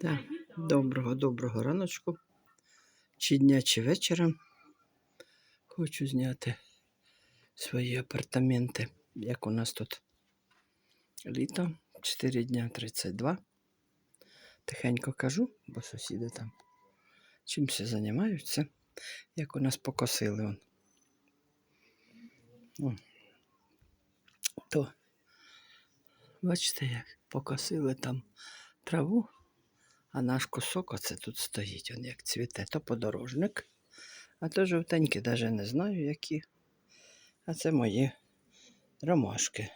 Так, доброго, доброго раночку. Чи дня, чи вечора. Хочу зняти свої апартаменти, як у нас тут літо, 4 дня 32. Тихенько кажу, бо сусіди там чимся займаються, як у нас покосили. Он. То, бачите, як покосили там траву, а наш кусок оце тут стоїть, он як цвіте, то подорожник, а то жовтенькі, навіть не знаю які. А це мої ромашки.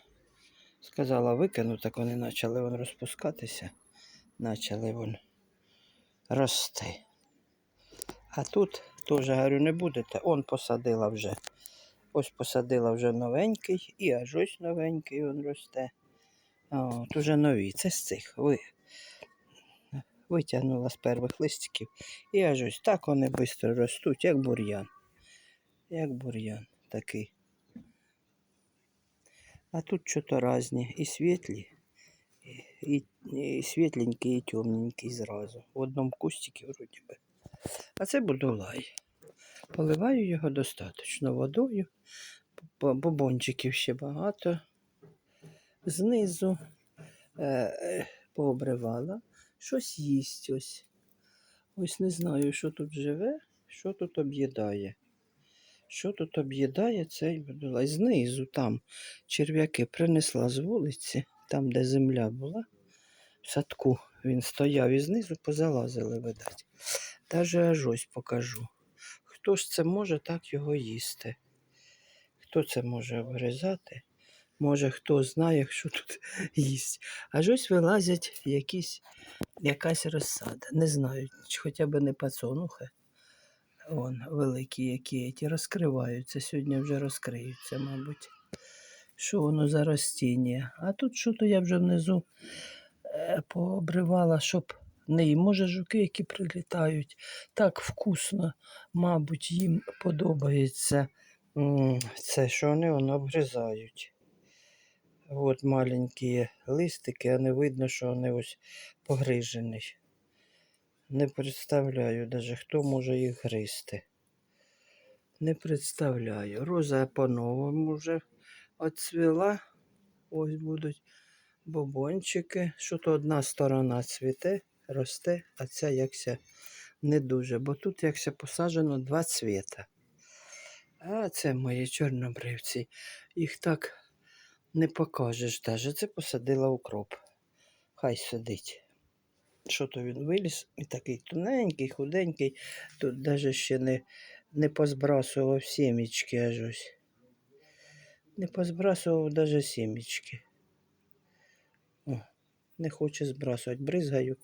Сказала викину, так вони почали вон розпускатися, почали вон рости. А тут теж говорю, не будете. Он посадила вже. Ось посадила вже новенький, і аж ось новенький він росте. От уже нові. Це з цих. Ви, витягнула з перших листиків. І аж ось так вони швидко ростуть, як бур'ян. Як бур'ян такий. А тут що-то різні. І світлі, і, і, світленькі, і темненькі зразу. В одному кустику вроді би. А це будулай. Поливаю його достатньо водою. Бо- Бобончиків ще багато. Знизу е, е, пообривала. Щось їсть ось. Ось не знаю, що тут живе, що тут об'їдає. Що тут об'їдає цей будулай? Знизу там черв'яки принесла з вулиці, там, де земля була. В садку він стояв і знизу позалазили, видать. Даже аж ось покажу. Хто ж це може так його їсти? Хто це може обгризати? Може, хто знає, що тут їсть. Аж ось вилазять якісь, якась розсада. Не знаю, хоча б не пацанухи. Вон великі, які ті розкриваються. Сьогодні вже розкриються, мабуть. Що воно за ростіння? А тут що то я вже внизу е, пообривала, щоб не їм. Може, жуки, які прилітають, так вкусно, мабуть, їм подобається це, що вони воно обгризають. От маленькі листики, а не видно, що вони ось погрижені. Не представляю даже, хто може їх гризти. Не представляю. Роза по-новому вже оцвіла. Ось будуть бобончики. Що то одна сторона цвіте, росте, а ця якся не дуже. Бо тут якся посаджено два цвіта. А це мої чорнобривці. Їх так не покажеш даже. Це посадила укроп. Хай сидить. Що то він виліз і такий тоненький, худенький. Тут навіть ще не, не позбрасував сімечки аж ось. Не позбрасував навіть сімечки. О, не хоче збрасувати. Бризгаю.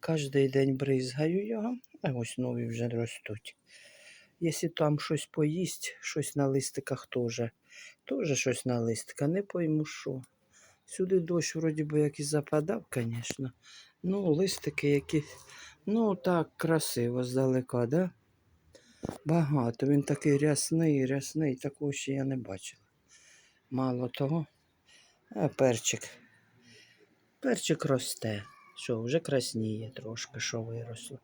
Кожний день бризгаю його, а ось нові вже ростуть. Якщо там щось поїсть, щось на листиках теж. Теж щось на листика, не пойму що. Сюди дощ вроді би як і западав, звісно. Ну, листики якісь. Ну, так красиво здалека, да? Багато. Він такий рясний, рясний, такого ще я не бачила. Мало того. А перчик. Перчик росте. Що, вже красніє трошки, що виросло.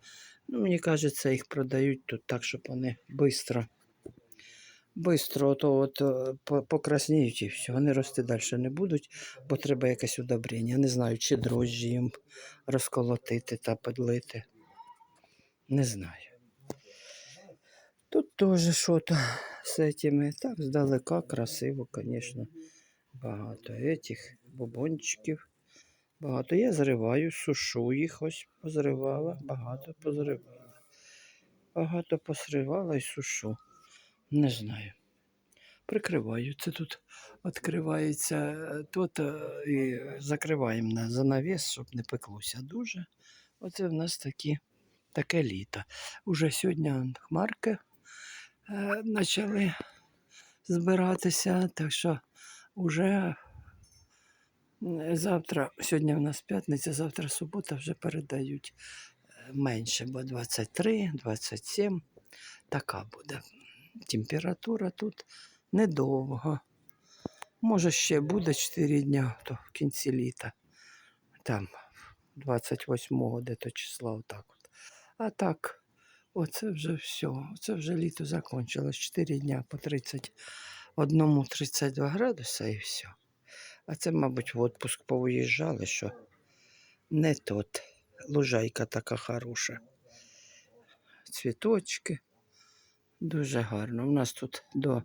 Ну, мені кажеться, їх продають тут так, щоб вони швидко. Бистро от, е, покрасніють і все. Вони рости далі не будуть, бо треба якесь удобрення. Не знаю, чи дрожжі їм розколотити та подлити. Не знаю. Тут теж що то з цими. Так, здалека, красиво, звісно. Багато этих бубончиків. Багато. Я зриваю, сушу їх, ось позривала, багато позривала. Багато посривала і сушу. Не знаю. Прикриваю. Це тут відкривається тут е, і закриваємо на занавіс, щоб не пеклося дуже. Оце в нас такі, таке літо. Уже сьогодні хмарки е, почали збиратися, так що вже завтра, сьогодні в нас п'ятниця, завтра субота вже передають е, менше, бо 23, 27 така буде температура тут недовго. Може, ще буде 4 дня, то в кінці літа. Там 28-го де-то числа отак от. А так, оце вже все. Оце вже літо закончилось. 4 дня по 31 32 градуса і все. А це, мабуть, в отпуск повиїжджали, що не тут. Лужайка така хороша. Цвіточки. Дуже гарно. У нас тут до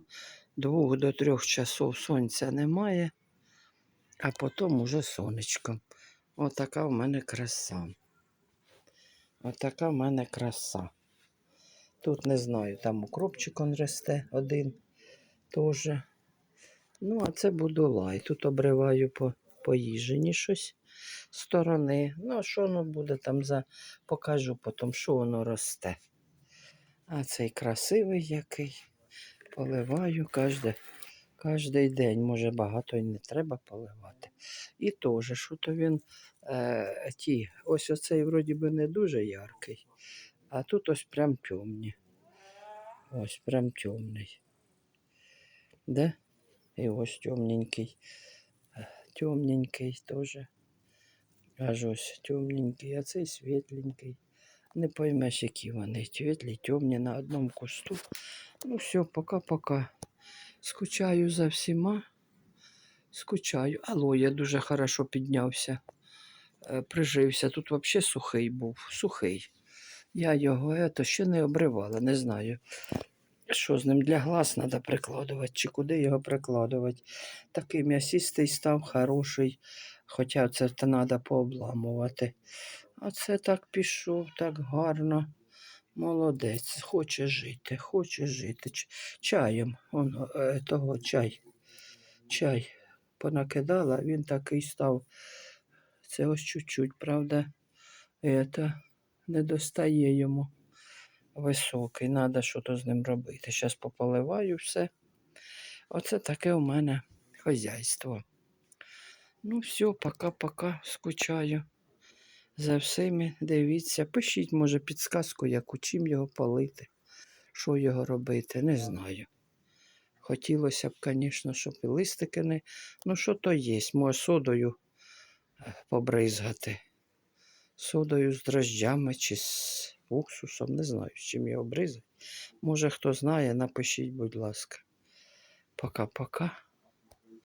двох до трьох часов сонця немає, а потім уже сонечко. Отака в мене краса. Отака в мене краса. Тут не знаю, там укропчик он росте один теж. Ну, а це будулай. Тут обриваю по, по їжині щось сторони. Ну, а що воно буде там за. Покажу потім, що воно росте. А цей красивий який. Поливаю кожен, кожний день. Може, багато і не треба поливати. І теж, що то він е, ті, ось оцей вроді би не дуже яркий, а тут ось прям темні. Ось прям темний. Де? І ось темненький. Темненький теж. Аж ось темненький, а цей світленький. Не поймеш, які вони. Світлі, темні на одному кусту. Ну все, пока-пока. Скучаю за всіма. Скучаю. Алоя дуже хорошо піднявся. Е, Прижився. Тут взагалі сухий був. Сухий. Я його ето, ще не обривала, не знаю. Що з ним для глаз треба прикладувати, чи куди його прикладувати. Такий м'ясистий став, хороший. Хоча це треба пообламувати. А це так пішов, так гарно. Молодець, хоче жити, хоче жити. Чаєм, он, е, того чай. Чай понакидала, він такий став. Це ось чуть-чуть, правда, это, не достає йому високий. Треба щось з ним робити. Зараз пополиваю все. Оце таке у мене хазяйство. Ну, все, пока-пока, скучаю. За всіми дивіться. Пишіть, може, підсказку, яку чим його полити, що його робити, не знаю. Хотілося б, звісно, щоб і листики не. Ну, що то є, може содою е, побризгати. Содою з дрожджами чи з уксусом, не знаю, з чим його бризати. Може, хто знає, напишіть, будь ласка. Пока-пока.